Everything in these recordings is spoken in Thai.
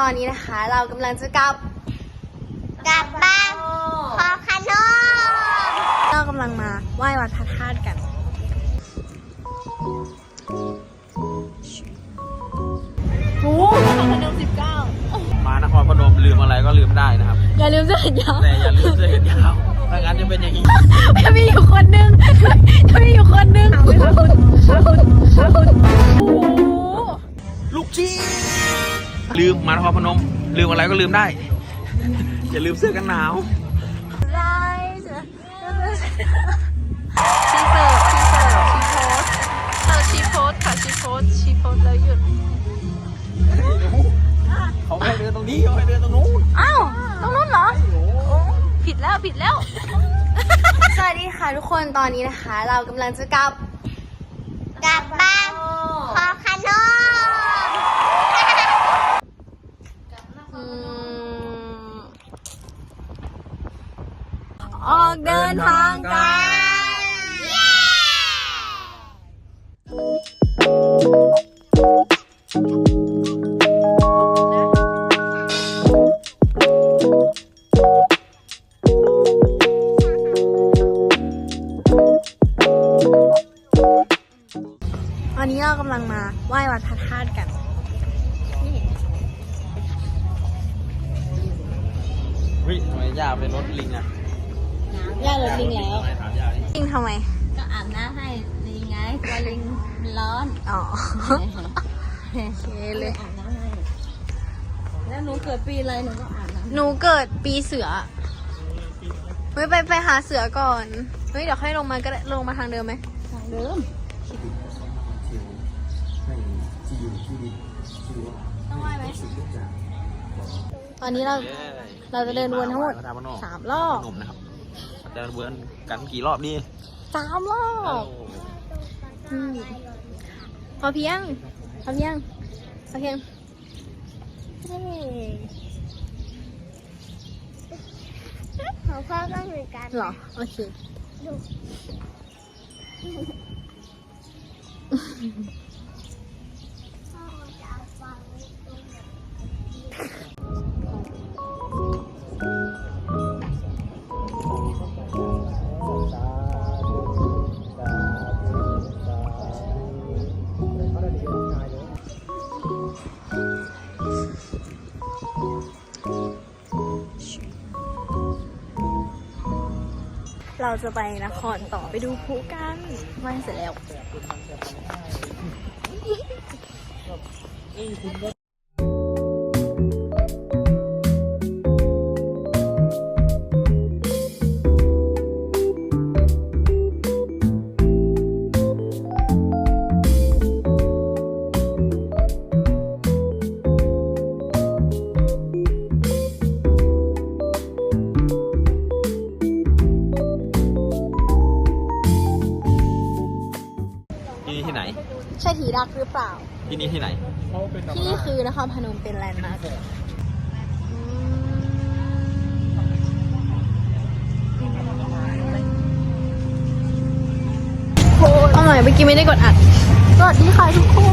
ตอนนี้นะคะเรากำลังจะกลับกลับบ้านพอคานอเรากำลังมาไหว้วัดพระธาตุกัน โอ้พนมสิบเก้ามานครพนมลืมอะไรก็ลืมได้นะครับ อย่าลืมเสื้อแขนยาวแต่อย่าลืมเสื้อแขนยาวไม่งั้นจะเป็นอย่างนี้จะมีอยู่คนนึงจะมีอยู่คนนึงโอ้โหลูกชี ลืมมานครพนม ลืมอะไรก็ลืมได้ อย่าลืมเสื้อกันหนาวได้จ้ะชีเสิร์ฟชีเสิร์ฟชีโพสเออชีโพสค่ะชีโพสชีโพสแล้วหยุดเขาให้เดินตรงนี้เขาให้เดินตรงนู้นอ้าวตรงนู้นเหรอผิดแล้วผิดแล้ว สวัสดีค่ะทุกคนตอนนี้นะคะ เรากำลังจะกลับกลับบ้านพอคานอ อืม ออกเดินทางกัน หนูเกิดปีเสือเฮ้ยไปไปหาเสือก่อน เฮ้ยเดี๋ยวค่อยลงมาก็ได้ลงมาทางเดิมไหมำทางเดิมต้องไหวไหมตอนนี้เราเราจะเดินวนทั้งหมดพระธาตุพนมสามรอบพนมนะครับเดินวนกันกี่รอบนี่สามรอบอืมพอเพียงพอเพียงพอเพียงเฮ้ย ของพ่อก็เหมือนกันเหรอ โอเค เราจะไปนครต่อไปดูพูกันไหว้เสร็จแล้ว เอาหน่อยเมื่อกี้ไม่ได้กดอัด สวัสดีค่ะทุกคน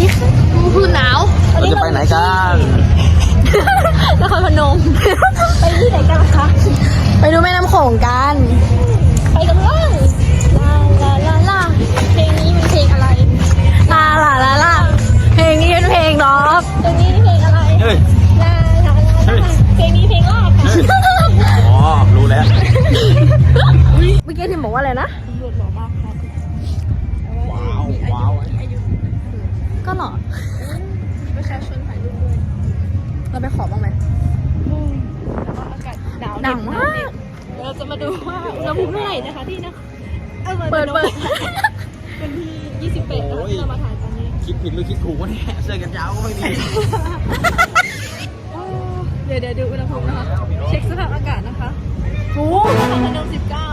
นี่คือคือหนาวเราจะไปไหนกันนครพนม ไปที่ไหนกันคะ ไปดูแม่น้ำโขงกัน ไปกันเลยลาลาลาลาเพลงนี้เป็นเพลงอะไร ลาลาลาลาเพลงนี้เป็นเพลงร็อกเพลงนี้เพลงอะไรเฮ้ยลาลาลาลาเพลงนี้เพลงลากค่ะอ๋อ รู้แล้ว เมื่อกี้ทิมบอกว่าอะไรนะ ก็หรอประชาชนถ่ายรูปด้วยเราไปขอบ้างไหมหนาวหนาวมากเราจะมาดูว่าอุณหภูมิเท่าไหร่นะคะที่นะเปิดเปิดเป็นที่28นะคะที่เรามาถ่ายตอนนี้ คิดผิดหรือคิดถูกวะเนี่ยเสื้อกันยาวก็ไม่มีเดี๋ยวเดี๋ยวดูอุณหภูมินะคะ เช็คสภาพอากาศนะคะโอ้นครพนม19ยสิบเก้า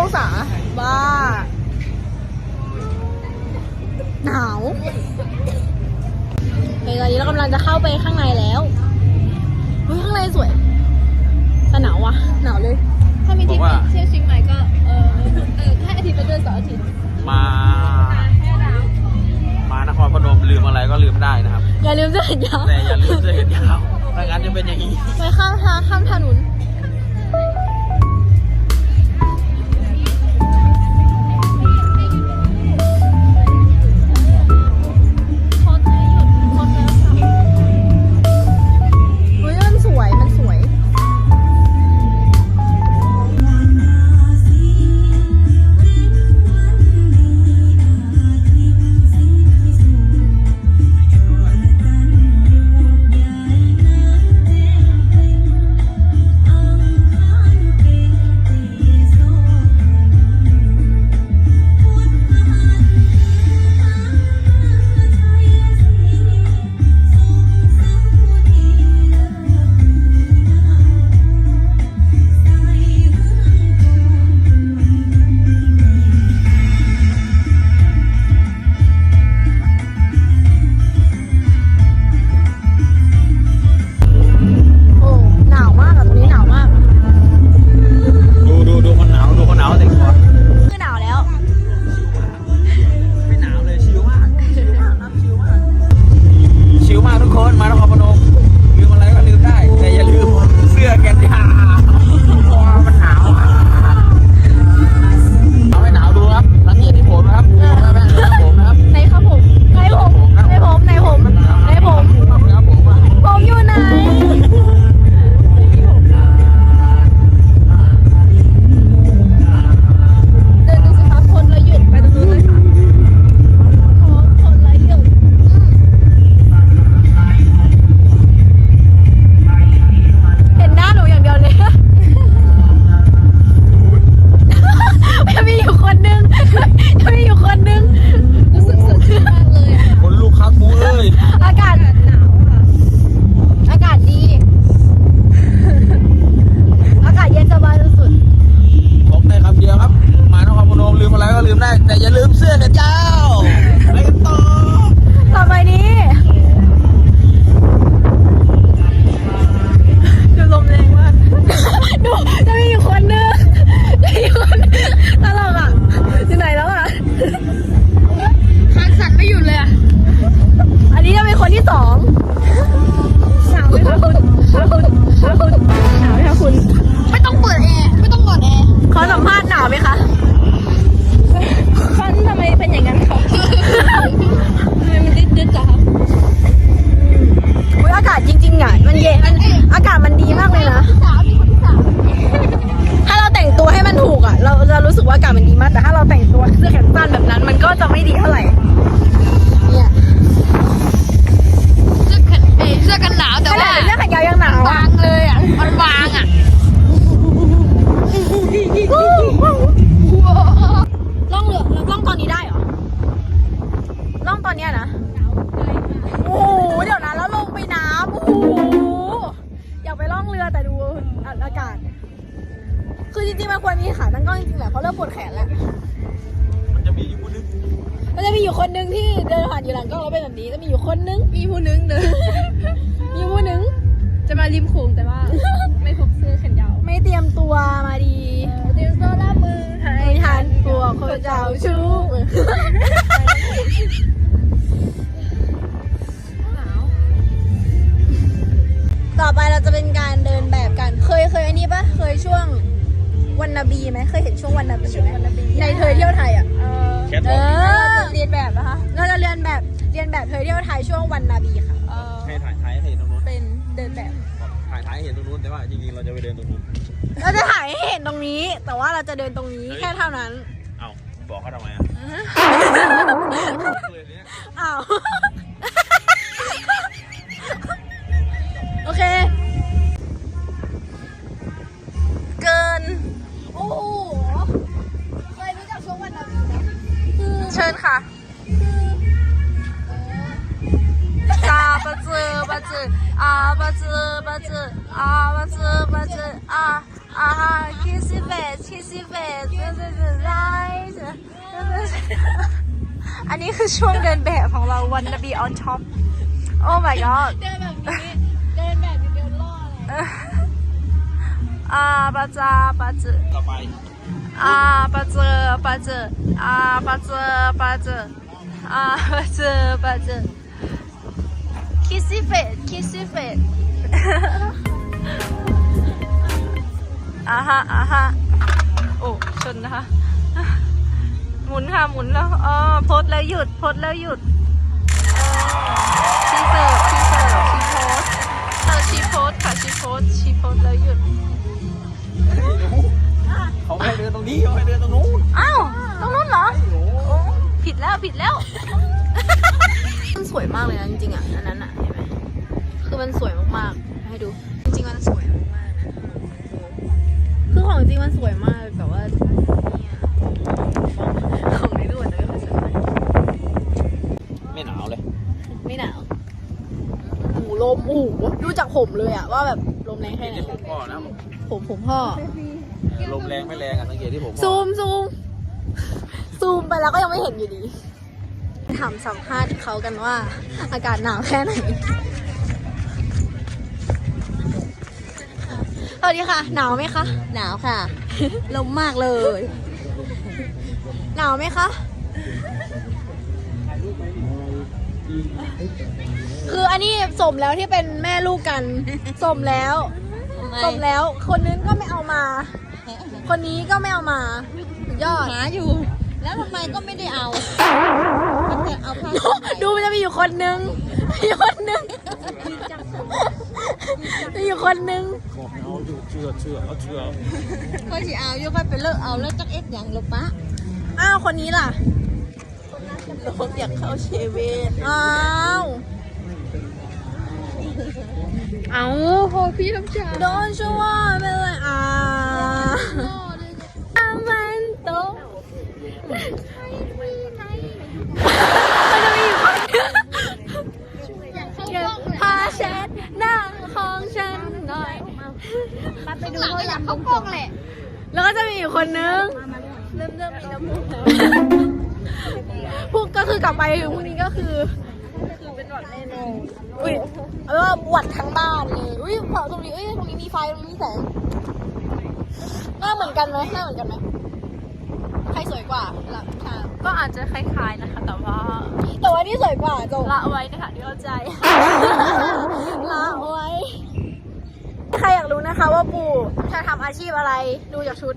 องศาบ้า หนาวเฮ้ยตอนนี้เรากำลังจะเข้าไปข้างในแล้วเฮ้ยข้างในสวยแต่หนาวอะ หนาวเลย ถ้ามีที่เที่ยวชิงใหม่ก็เออเออแค่อาทิตย์ไปเดินสองอาทิตย์มามา นครพนมลืมอะไรก็ลืมได้นะครับ อย่าลืมเสื้อแขนยาวแต่อย่าลืมเสื้อแขนยาวไม่งั้นจะเป็นอย่างนี้ ไปข้ามทางข้ามถนน แคทวอล์กเรียนแบบนะคะเราจะเรียนแบบเรียนแบบเธอเที่ยวไทยช่วงวันนาบีค่ะให้ถ่ายถ่ายให้เห็นตรงนู้นเป็นเดินแบบ ถ่ายถ่ายให้เห็นตรงนู้นแต่ว่าจริงๆเราจะไปเดินตรงนู้นเราจะถ่ายให้เห็นตรงนี้ แต่ว่าเราจะเดินตรงนี้แค่เท่านั้นเอ้าบอกเขาทำไมอะเอ้า 子八子啊八子八子啊啊哈七十八七十八这这这来这อันนี้คือช่วงเดินแบบของเรา wanna be on top oh my god เดินแบบนี้เดินแบบเดินล่อเลยอ่าปาจาปาจือต่อไปอ่าปาจือปาจืออ่าปาจือปาจืออ่าปาจือปาจือคิสิเฟตคิสิเฟต ฮะอ่าฮะโอ้ชนนะคะ หมุนค่ะ หมุนแล้วอ๋อโพสแล้วหยุดโพสแล้วหยุดชีเสิร์ฟชีเสิร์ฟชีโพสเออชีโพสค่ะชีโพสชีโพสแล้วหยุดเขาไม่ให้เดินตรงนี้เขาให้เดินตรงนู้นอ้าวตรงนู้นเหรอผิดแล้วผิดแล้วมันสวยมากเลยนะจริงๆอะอันนั้นอะเห็นไหมคือมันสวยมากๆ ให้ดู จริงๆมันสวยมากๆนะคือของจริงมันสวยมากแต่ว่าเนี่ยของในรูปอาจจะไม่ค่อยสวยเท่าไหร่ไม่หนาวเลย ไม่หนาวหูลมโอ้โหดูจากผมเลยอะว่าแบบลมแรงแค่ไหนนี่ผมพ่อนะผมผมพ่อลมแรงไม่แรงอะสังเกตที่ผมพ่อซูมซูมซูมไปแล้วก็ยังไม่เห็นอยู่ดีถามสัมภาษณ์เขากันว่า อากาศหนาวแค่ไหน วัสดีค่ะ หนาวไหมคะ หนาวค่ะ ลมมากเลย หนาวไหมคะ คืออันนี้สมแล้วที่เป็นแม่ลูกกัน สมแล้ว สมแล้ว คนนึงก็ไม่เอามา คนนี้ก็ไม่เอามาสุดยอด หาอยู่ แล้วทำไมก็ไม่ได้เอาก็จะเอาผ้าดูมันจะมีอยู่คนนึงมีอยู่คนนึงมีอยู่คนนึงเอาอยู่เชื่อเชื่อเอาเชื่อก็สิเอาอยู่ค่อยไปเลิกเอาแล้วจักเอ็ดอย่างลบปะอ้าวคนนี้ล่ะลบอยากเข้าเชเวนอ้าวเอาโหพี่น้ำชาโดนชัวร์ไปเลยอ่าอามันโตมันจะมีอยู่คนเดียวพาเช็ดหน้าของฉันหน่อย ไปดูเขาอยากเข้ากล้องแหละ แล้วก็จะมีอยู่คนนึง เริ่มเริ่มมีน้ำมูกแล้วพวกก็คือกลับไปพรุ่งนี้ก็คือเป็นหวัดแน่นอนอุ้ยเออหวัดทั้งบ้านเลย อุ้ยเผาตรงนี้เอ้ยตรงนี้มีไฟตรงนี้มีแสง หน้าเหมือนกันไหมหน้าเหมือนกันไหมใครสวยกว่าละค่ะก็อาจจะคล้ายๆนะคะ แต่ว่าแต่ว่านี่สวยกว่าจงละไว้นะคะที่เข้าใจละเอาไว้ใค รอยากรู้นะคะว่าปู่จะทำอาชีพอะไรดูจากชุด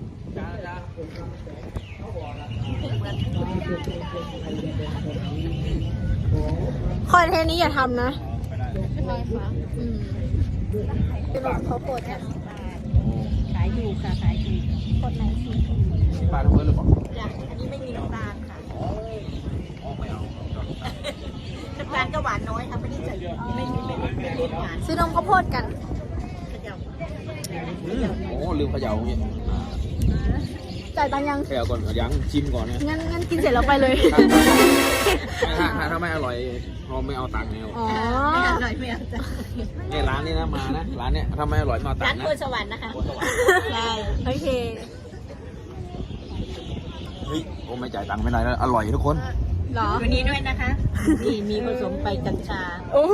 คอนเทนต์นี้อย่าทำนะอืมเป็นแบบเขาโกรธเนี่ยขายอยู่ค่ะขายอยู่คนไหนสิปลาทั้งเบิร์หรือเปล่าจ้ะอันนี้ไม่มีน้ำตาลค่ะอ๋อไม่เอาน้ำตาลก็หวานน้อยค่ะไม่ได้ใส่ไม่ไม่ไม่ไม่เล่นหวานซื้อนมข้าวโพดกัน โอ้ลืมเขย่าอย่างเงี้ยจ่ายตังค์ยัง เขย่าก่อนเอายังชิมก่อนนะงั้นงั้นกินเสร็จแล้วไปเลย ถ้าถ้าถ้าไม่อร่อยเราไม่เอาตังค์แล้วอ๋อ ไม่อร่อยไม่เอาจ้ะเนี่ยร้านนี้นะมานะร้านเนี้ยถ้าไม่อร่อยไม่เอาตัร้างนค์นะโพสวรรค์นะคะโคตรสวรรค์ใช่โอเค เฮ้ยโอ้ไม่จ่ายตังค์ไม่ได้แล้วอร่อยทุกคน เหรอ วันนี้ด้วยนะคะ นี่มีผสมไปกัญชา โอ้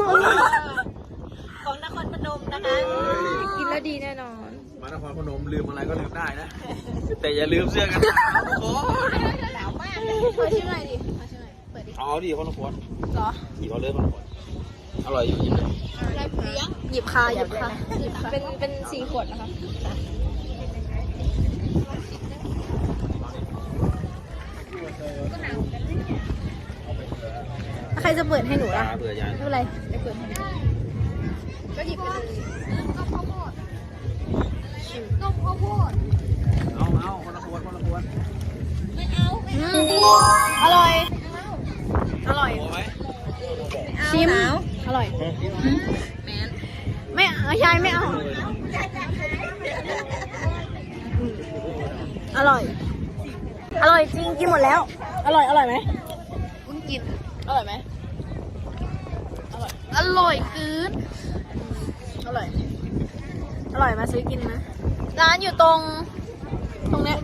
ของนครพนมนะคะ กินแล้วดีแน่นอน มานครพนมลืมอะไรก็ลืมได้นะ แต่อย่าลืมเสื้อกันหนาวทุกคนหนาวมากเปิดชื่อหน่อยดิเปิดชื่อหน่อยเปิดดิเอาดิคนละคนเหรอหยิบเอาเลยคนละคนอร่อยอยู่หยิบเลยหยิบค่ะหยิบค่ะหยิบค่ะเป็นเป็นสี่ขวดนะคะใครจะเปิดให้หนูตาล่ะเผื่อยายไม่เป็นไรไปเปิดให้ ก็หยิบไปเลยเอาเอาคนละคนคนละคนอืมอร่อย อร่อย โอ้ไหมชิมอร่อยไม่เอายายไม่เอา อร่อย อร่อยจริงกินหมดแล้ว อร่อยอร่อยไหมอุ้งกิน อร่อยไหมอร่อย อร่อยกืน อร่อย อร่อยมาซื้อกินนะ ร้านอยู่ตรง ตรงเนี้ย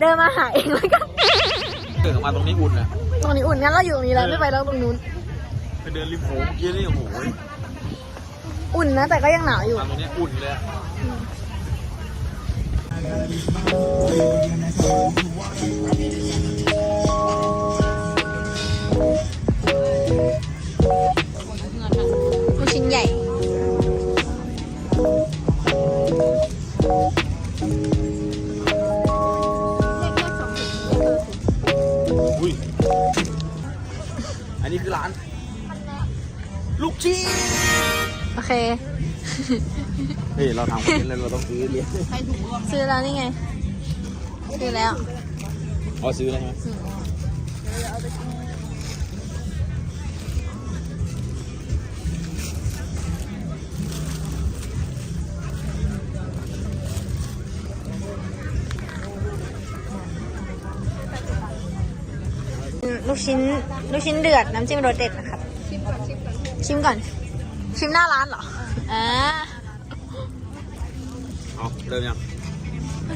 เดินมาหาเองแล้วกันเกิดมาตรงนี้อุ่นอะตรงนี้อุ่นงั้นเราอยู่ตรงนี้แล้วไม่ไปแล้วตรงนู้น ไปเดินริมโขงเยี่ยนี่โอ้โหอุ่นนะ แต่ก็ยังหนาวอยู่ มาตรงนี้อุ่นเลยอะือร้าน ลูกชิ้นโอเค เฮ้ยเราทำคอนเทนต์ล้วเราต้องซื้อเลี้ยงซื้อแล้วนี่ไง ซื้อแล้ว อ๋อซื้อแล้วใช่ไหม ลูกชิ้นเดือดน้ำจิ้มรสเด็ดนะครับชิมก่อน ชิมหน้าร้านเหรออ่าเอาเริ่มยัง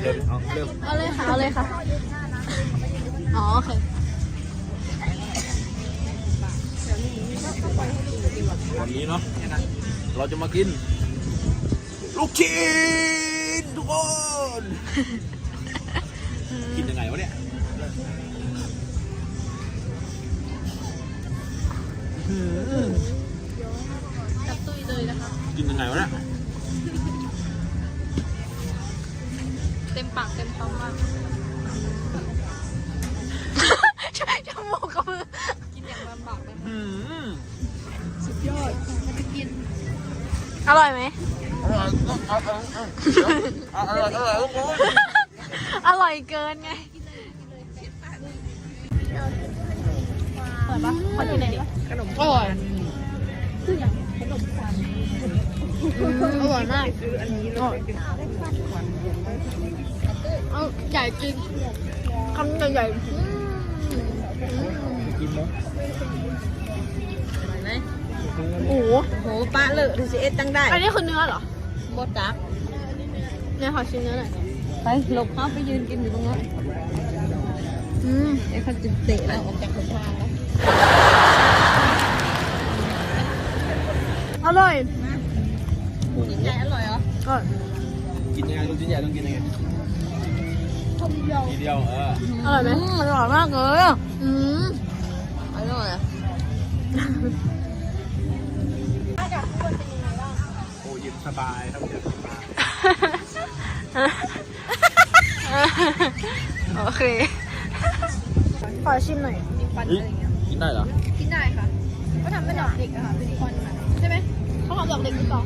เริ่มเอาเริ่มเอาเลยค่ะเอาเลยค่ะอ๋อโอเควันนี้เนาะเราจะมากิน ลูกชิ้นทุกคนกิน อื้อหือจับตุ้ยเลยนะคะ กินยังไงวะเนี่ยเต็มปากเต็มคำมากจมูกกับมือ กินอย่างลำบากเลยอื้อหืออร่อยไหมอร่อยอร่อยอร่อยอร่อยทุกคนอร่อยเกินไง ปะขอดูหน่อยดิอร่อยอร่อยมากเอาใหญ่จริงคำใหญ่ๆอืมกินมั้ยโอ้โหโหปลาเลอะดูสิเอ็ดตั้งได้อันนี้คือเนื้อเหรอบดจักเนี่ยขอชิมเนื้อหน่อยไปหลบเขาไปยืนกินอยู่ตรงนั้นอืมเอ็ดเขาจะเตะเราออกจากคนทางแล้ว อร่อยกินใหญ่อร่อยเหรออร่อยกินยังไงลูกชิ้นใหญ่ต้องกินยังไงทีเดียวทีเดียวเอออร่อยไหมอร่อยมากเลยอะอืมอร่อยอะโอ้เย็นสบายครับเย็นสบายโอเค ขอชิมหน่อยเฮ้ยกิน ได้เหรอ กินได้ค่ะก็ทำเป็นดอกเด็กอะค่ะเป็นควันอะใช่ไหมเขาทำดอกเด็กหรือเปล่า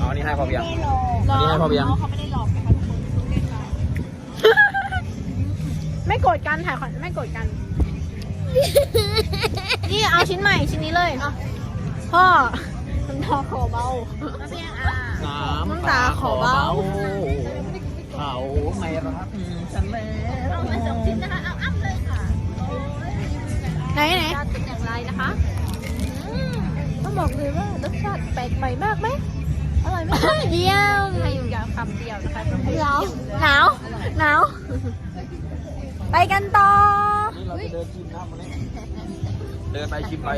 อ๋ออันนี้ให้พอเพียงหรอันนี้ให้พอเพียง เขาไม่ได้หลอกนะคะทุกคนไม่โกรธกันถ่ายขวัญไม่โกรธกัน นี่เอาชิ้นใหม่ชิ้นนี้เลยพ่อน้ำตาขอเบาน้ำตาขอเบา เขาไม่รักฉันแล้ว ไหนไหน รสชาติเป็นอย่างไรนะคะต้องบอกเลยว่ารสชาติแปลกใหม่มากไหมอร่อยไหม เยี่ยมให้อยู่อย่างคำเดียวนะคะหนาวหนาวหนาว ไปกันต่อ นี่เราจะเดินชิมนะวันนี้เดินไปชิมไป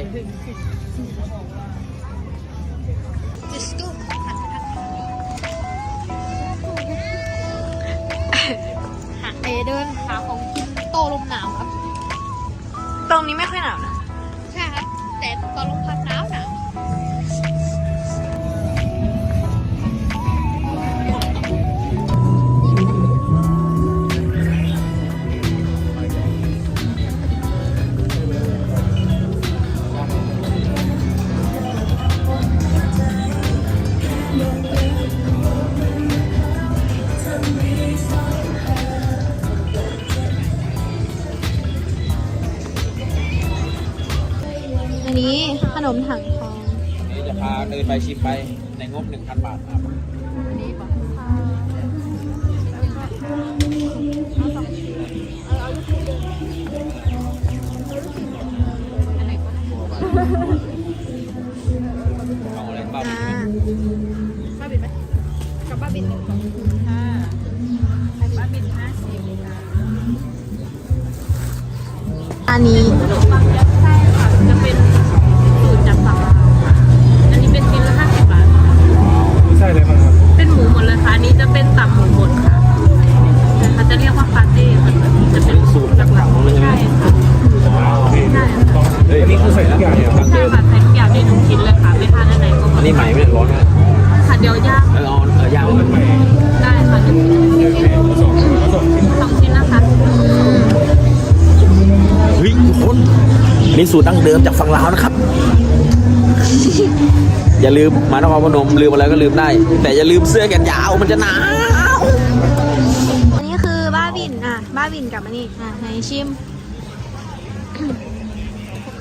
ไปเดินหาของกินโตลมหนาวครับ ตรงนี้ไม่ค่อยหนาวนะ ใช่ครับ แต่ตอนลงพัดหนาวหนาว มถังทอง นี่จะพาเดินไปชิมไปในงบ 1,000 บาทครับ สูตรดั้งเดิมจากฝั่งลาวนะครับ อย่าลืมมานครพนมลืมอะไรก็ลืมได้ แต่อย่าลืมเสื้อแขนยาวมันจะหนาวอันนี้คือบ้าบินอะบ้าบินกับอันนี้อะไหนชิม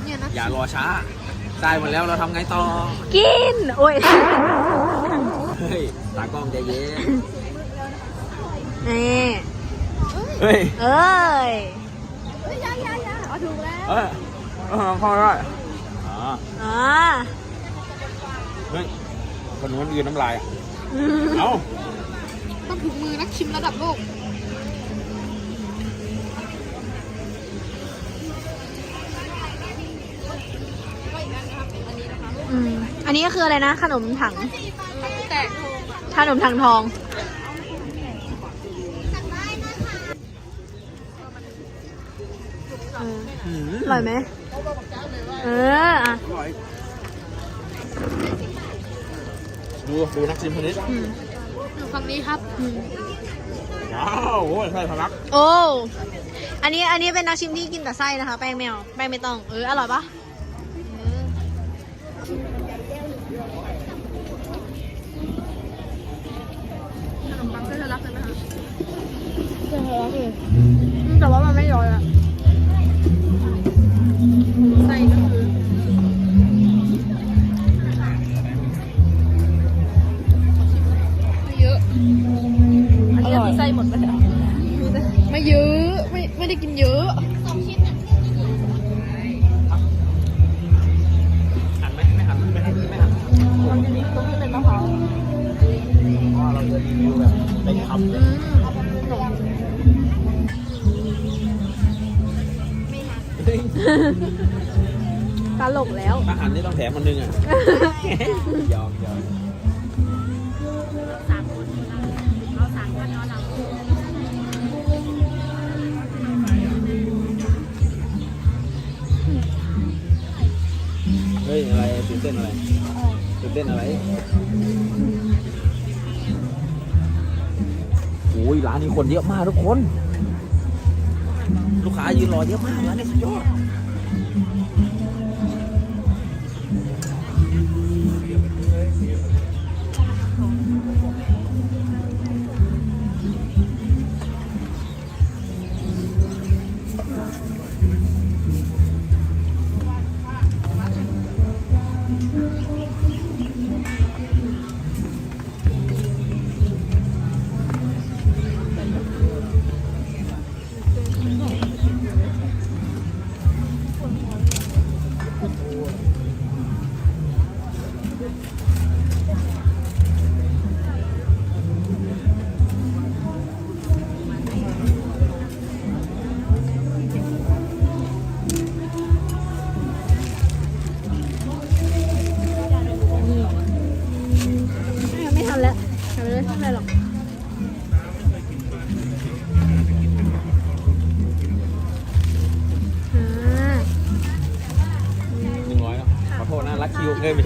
เนี่ยนะอย่ารอช้า ได้หมดแล้วเราทำไงต่อ กิน โอ้ยเฮ้ยตากล้องใจเย็นนี่เฮ้ย เอ้ย เออ เออเข้าได้อ๋ออ่าเฮ้ยคนนู้นยืนน้ำลายอะเอ้าต้องถูกมือนักชิมระดับโลกอืมอันนี้ก็คืออะไรนะ ขนมถังขนมถังทองเอออืมอร่อยไหม เอออะอร่อย ดูดูนักชิมคนนี้อืมฝั่งนี้ครับอืมว้าวโอ้ยใช่ทะลักโอ้อันนี้อันนี้เป็นนักชิมที่กินแต่ไส้นะคะ แป้งไม่เอาแป้งไม่ต้องเอออร่อยปะเออขนมปังเส้นทะลักเลยไหมคะเส้นทะลักเลยแต่ว่ามันไม่ย้อยอะ ไม่ไม่ได้กินเยอะหันไหมไม่หันไม่หันไม่หันมันจะมีตรงที่เป็นมะพร้าวเพราะเราจะรีวิวแบบเป็นคำเลยตลกแล้วถ้าหันนี่ต้องแถมมันนึงอะ เต้นอะไรโอ้ยร้านนี้คนเยอะมากทุกคน ลูกค้ายืนรอเยอะมากร้านนี้สุดยอด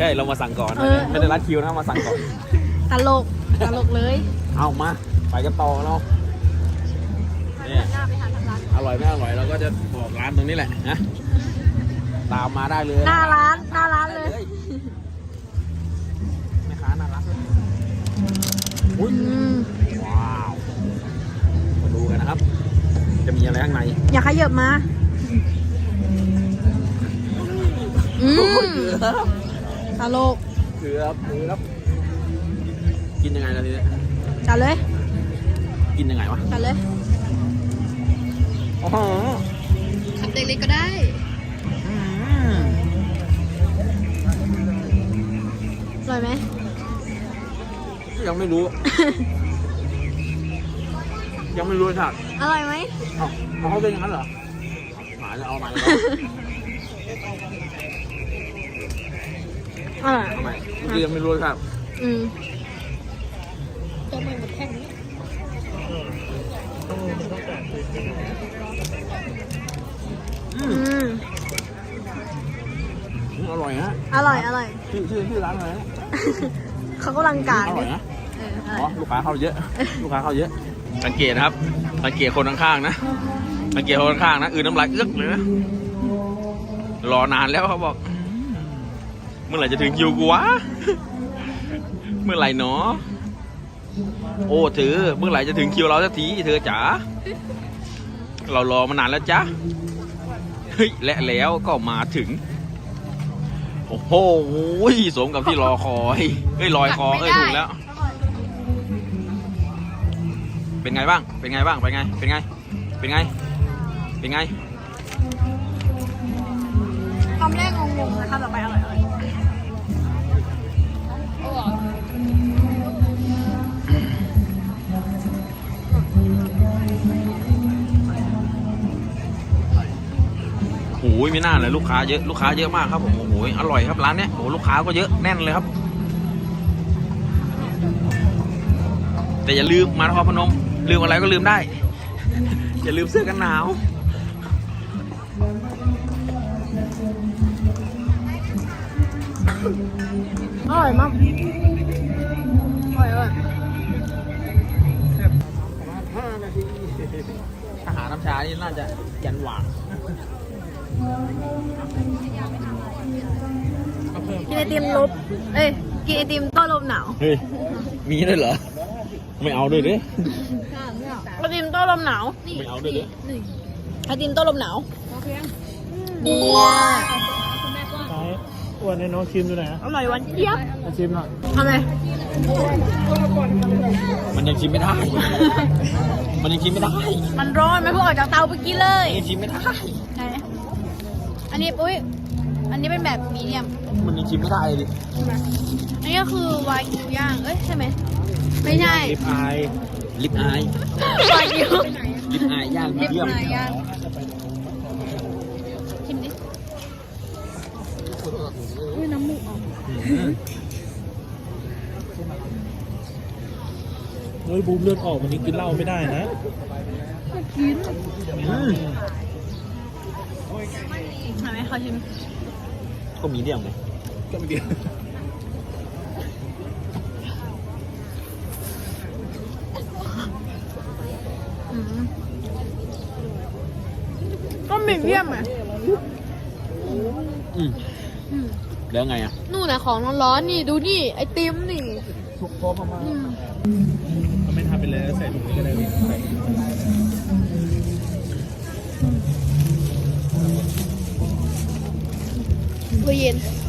ช่เรามาสั่งก่อนเออ ไม่ได้รัดคิวนะมาสั่งก่อน ตลก ตลกเลย เอามา ไปกันต่อเราเนี่ยอร่อยไม่อร่อยเราก็จะบอกร้านตรงนี้แหละนะตามมาได้เลยหน้าร้านหน้าร้านเลย แม่ค้าน่ารักเลยอุ้ยอืมว้าวมาดูกันนะครับ จะมีอะไรข้างในอย่าขยับมา อืม ตลกเกือบเกือบกินยังไงล่ะทีนี้จัดเลยกินยังไงวะจัดเลยโอ้โหคำเล็กๆก็ได้อืมอร่อยไหมยังไม่รู้ ยังไม่รู้ค่ะอร่อยไหมเอ้าเอาเขาเป็นอย่างนั้นเหรอหมาจะเอาใหม่แล้ว อร่อยเอาใหม่เมื่อกี้ยังไม่รู้ครับ อืมอือืมมอร่อยนะอร่อยอร่อยชื่อชื่อชื่อร้านอะไรนะเขากำลังกายอร่อยดินะเออออ๋ร่ออยลูกค้าเข้าเยอะ ลูกค้าเข้าเยอะ สังเกตนะครับ สังเกตคนข้างๆนะ สังเกตคนข้างๆนะอือน้ำลายเอื้อกเลยนะ รอนานแล้วเขาบอก เมื่อไหร่จะถึงคิวกูวะ เมื่อไหร่เนาะโอ้เธอเมื่อไหร่จะถึงคิวเราสักทีเธอจ๋าเรารอมานานแล้วจ้ะเฮ้ยและแล้วก็มาถึง โอ้โหสมกับที่รอคอยเอ้ยลอยคอเอ้ยถูกแล้ว เป็นไงบ้าง เป็นไงบ้างเป็นไง เป็นไง เป็นไง เป็นไงคำแรกงงๆนะคะต่อไป โอ้ยไม่น่าเลยลูกค้าเยอะลูกค้าเยอะมากครับผมโอ้โหอร่อยครับร้านเนี้ยโอ้โหลูกค้าก็เยอะแน่นเลยครับ แต่อย่าลืมมานครพนม ลืมอะไรก็ลืมได้ อย่าลืมเสื้อกันหนาวอร่อยมากอร่อยเลยอาหารน้ำชานี่น่าจะยันหวาน กินไอติมลบ เอ้ย กินไอติมต้อนลมหนาวเฮ้ย มีด้วยเหรอ ไม่เอาด้วยดิไอติมต้อนลมหนาวไม่เอาด้วยดิไอติมต้อนลมหนาวดีไหนอ้วนในน้องชิมดูหน่อยนะอร่อยหวันเจี๊ยบมาชิมหน่อยทำไมมันยังชิมไม่ได้ มันยังชิมไม่ได้ มันร้อนมันเพิ่งออกจากเตาเมื่อกี้เลยมันยังชิมไม่ได้ไหน อันนี้อุ้ย อันนี้เป็นแบบมีเดียมมันยังชิมไม่ได้เลยดิอันนี้ก็คือวากิวย่าง เอ้ยใช่ไหม ไม่ใช่ ลิปอายลิปอายวากิวลิปอายย่างลิปเยี่ยม มาย่างชิมดิอุ้ยน้ำมูกออกเฮ้ยบูมเลือดออกวันนี้กินเหล้าไม่ได้นะอืม เห็นไหมเขาชิมก็มีเดียมเลยก็ไม่ดีอืมก็มีเดียมอะอืมแล้วไงอะ นู่นน่ะของร้อนๆนี่ดูนี่ ไอติมนี่ทุกพร้อมมากอืมๆไม่ทำไปเลยใส่ถุงนี้ก็ได้ 我爷。